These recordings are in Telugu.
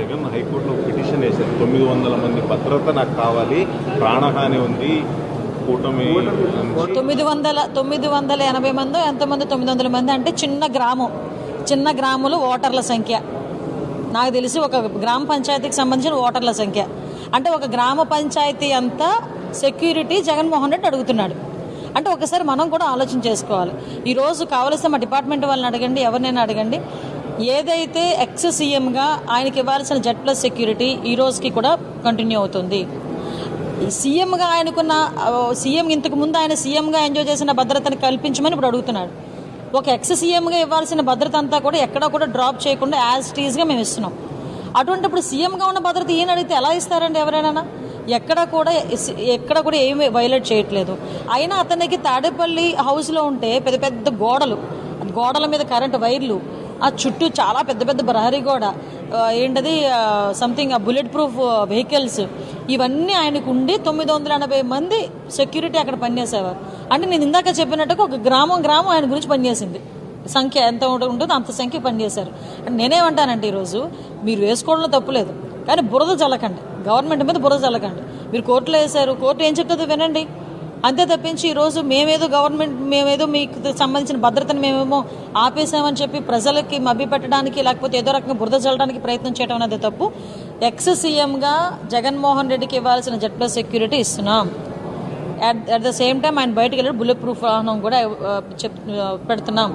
జగన్ హైకోర్టులో పిటిషన్ వేశారు. తొమ్మిది వందల మంది భద్రత నాకు కావాలి ప్రాణహాని ఉంది కూటమి తొమ్మిది వందల తొమ్మిది వందల ఎనభై మంది ఎంతమంది తొమ్మిది వందల మంది అంటే చిన్న గ్రామం. చిన్న గ్రాములు ఓటర్ల సంఖ్య. నాకు తెలిసి ఒక గ్రామ పంచాయతీకి సంబంధించిన ఓటర్ల సంఖ్య. అంటే ఒక గ్రామ పంచాయతీ అంతా సెక్యూరిటీ జగన్మోహన్ రెడ్డి అడుగుతున్నాడు. అంటే ఒకసారి మనం కూడా ఆలోచన చేసుకోవాలి. ఈరోజు కావలసిన మా డిపార్ట్మెంట్ వాళ్ళని అడగండి ఎవరినైనా అడగండి. ఏదైతే ఎక్స్ సీఎంగా ఆయనకి ఇవ్వాల్సిన జెడ్ ప్లస్ సెక్యూరిటీ ఈ రోజుకి కూడా కంటిన్యూ అవుతుంది. సీఎంగా ఆయనకున్న సీఎం ఇంతకు ముందు ఆయన సీఎంగా ఎంజాయ్ చేసిన భద్రతను కల్పించమని ఇప్పుడు అడుగుతున్నాడు. ఒక ఎక్స్ సీఎంగా ఇవ్వాల్సిన భద్రత అంతా కూడా ఎక్కడా కూడా డ్రాప్ చేయకుండా యాజ్ టీజ్గా మేము ఇస్తున్నాం. అటువంటి ఇప్పుడు సీఎంగా ఉన్న భద్రత ఈయన అడిగితే ఎలా ఇస్తారండి ఎవరైనా? ఎక్కడ కూడా ఎక్కడ కూడా ఏమి వైలేట్ చేయట్లేదు. అయినా అతనికి తాడేపల్లి హౌస్లో ఉంటే పెద్ద పెద్ద గోడలు గోడల మీద కరెంటు వైర్లు ఆ చుట్టూ చాలా పెద్ద పెద్ద ప్రహరీ గోడ ఏంటది సంథింగ్ బుల్లెట్ ప్రూఫ్ వెహికల్స్ ఇవన్నీ ఆయనకు ఉండి తొమ్మిది వందల ఎనభై మంది సెక్యూరిటీ అక్కడ పనిచేసేవారు. అంటే నేను ఇందాక చెప్పినట్టుగా ఒక గ్రామం గ్రామం ఆయన గురించి పనిచేసింది. సంఖ్య ఎంత ఉంటుందో అంత సంఖ్య పనిచేశారు. నేనేమంటానంటే ఈరోజు మీరు వేసుకోవడంలో తప్పులేదు కానీ బురద జల్లకండి. గవర్నమెంట్ మీద బురద జల్లకండి. మీరు కోర్టులో వేశారు. కోర్టు ఏం చెప్తుందో వినండి. అంతే తప్పించి ఈరోజు మేమేదో గవర్నమెంట్ మేమేదో మీకు సంబంధించిన భద్రతను మేమేమో ఆపేసామని చెప్పి ప్రజలకి మభ్యపెట్టడానికి లేకపోతే ఏదో రకంగా బురద చల్లడానికి ప్రయత్నం చేయడం అనేది తప్పు. ఎక్స్ సీఎంగా జగన్మోహన్ రెడ్డికి ఇవ్వాల్సిన జెడ్ ప్లస్ సెక్యూరిటీ ఇస్తున్నాం. At at the same time ఆయన బయటకు వెళ్ళి బుల్లెట్ ప్రూఫ్ వాహనం కూడా చెప్ పెడుతున్నాం.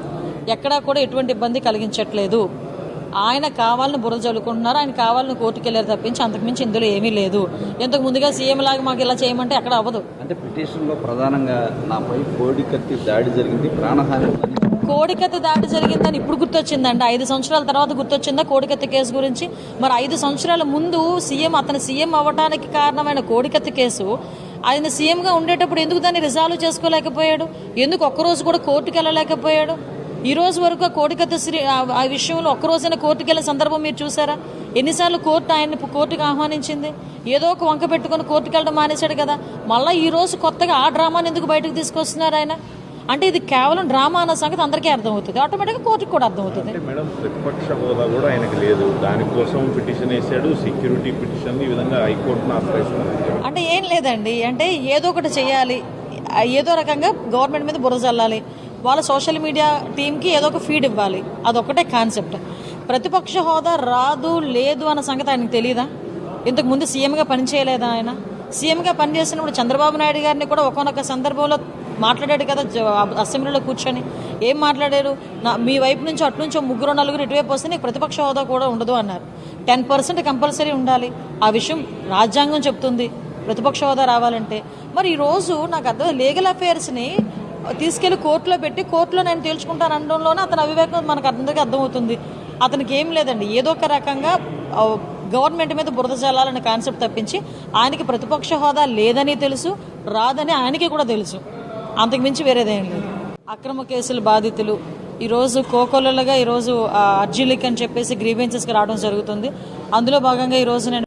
ఎక్కడా కూడా ఎటువంటి ఇబ్బంది కలిగించట్లేదు. ఆయన కావాలని బురద చల్లుకుంటున్నారు ఆయన కావాలని కోర్టుకు వెళ్ళారు తప్పించి అంతకుమించి ఇందులో ఏమీ లేదు. ఇంతకు ముందుగా సీఎం లాగా మాకు ఇలా చేయమంటే అక్కడ అవ్వదు. అంటే పిటిషన్లో ప్రధానంగా నాపై కోడి కత్తి దాడి జరిగింది ప్రాణహాని కోడికత్తి దాడి జరిగిందని ఇప్పుడు గుర్తొచ్చిందండి. ఐదు సంవత్సరాల తర్వాత గుర్తొచ్చిందా కోడికత్తి కేసు గురించి? మరి ఐదు సంవత్సరాల ముందు సీఎం అతను సీఎం అవ్వడానికి కారణమైన కోడికత్తి కేసు ఆయన సీఎంగా ఉండేటప్పుడు ఎందుకు దాన్ని రిజాల్వ్ చేసుకోలేకపోయాడు? ఎందుకు ఒక్కరోజు కూడా కోర్టుకు వెళ్ళలేకపోయాడు? ఈ రోజు వరకు ఆ కోడికత్తి శ్రీ ఆ- విషయంలో ఒక్కరోజైనా కోర్టుకు వెళ్ళిన సందర్భం మీరు చూసారా? ఎన్నిసార్లు కోర్టు ఆయన్ని కోర్టుకు ఆహ్వానించింది? ఏదో ఒక వంక పెట్టుకొని కోర్టుకు వెళ్ళడం మానేశాడు కదా. మళ్ళీ ఈ రోజు కొత్తగా ఆ డ్రామాని ఎందుకు బయటకు తీసుకొస్తున్నారు ఆయన? అంటే ఇది కేవలం డ్రామా అన్న సంగతి అందరికీ అర్థమవుతుంది. ఆటోమేటిక్గా కోర్టుకు కూడా అర్థమవుతుంది. అంటే మేడం ప్రతిపక్ష హోదా కూడా ఆయనకు లేదు. దానికోసం పిటిషన్ వేశాడు. సెక్యూరిటీ పిటిషన్ ఈ విధంగా హైకోర్టును ఆశ్రయిస్తున్నారు. అంటే ఏం లేదండి. అంటే ఏదో ఒకటి చేయాలి. ఏదో రకంగా గవర్నమెంట్ మీద బుర్ర చల్లాలి వాళ్ళ సోషల్ మీడియా టీంకి ఏదో ఒక ఫీడ్ ఇవ్వాలి. అదొకటే కాన్సెప్ట్ ప్రతిపక్ష హోదా రాదు లేదు అన్న సంగతి ఆయనకు తెలియదా ఇంతకు ముందు సీఎంగా పనిచేయలేదా ఆయన? సీఎంగా పనిచేసినప్పుడు చంద్రబాబు నాయుడు గారిని కూడా ఒకనొక సందర్భంలో మాట్లాడాడు కదా అసెంబ్లీలో కూర్చొని. ఏం మాట్లాడారు? నా మీ వైపు నుంచి అటు ముగ్గురు నలుగురు ఇటువైపు వస్తే నీకు ప్రతిపక్ష హోదా కూడా ఉండదు అన్నారు. టెన్ పర్సెంట్ కంపల్సరీ ఉండాలి. ఆ విషయం రాజ్యాంగం చెప్తుంది. ప్రతిపక్ష హోదా రావాలంటే. మరి ఈరోజు నాకు అర్థం లీగల్ అఫైర్స్ని తీసుకెళ్ళి కోర్టులో పెట్టి కోర్టులో నేను తేల్చుకుంటాను అనడంలోనే అతని అవివేకం మనకు అందరికీ అర్థమవుతుంది. అతనికి ఏం లేదండి. ఏదో ఒక రకంగా గవర్నమెంట్ మీద బురద చల్లాలనే కాన్సెప్ట్ తప్పించి ఆయనకి ప్రతిపక్ష హోదా లేదని తెలుసు రాదని ఆయనకి కూడా తెలుసు. అంతకుమించి వేరేదేం లేదు. అక్రమ కేసుల బాధితులు ఈరోజు కోకొల్లలుగా ఈరోజు ఆ, అర్జీలకి అని చెప్పేసి గ్రీవెన్సెస్కి రావడం జరుగుతుంది. అందులో భాగంగా ఈరోజు నేను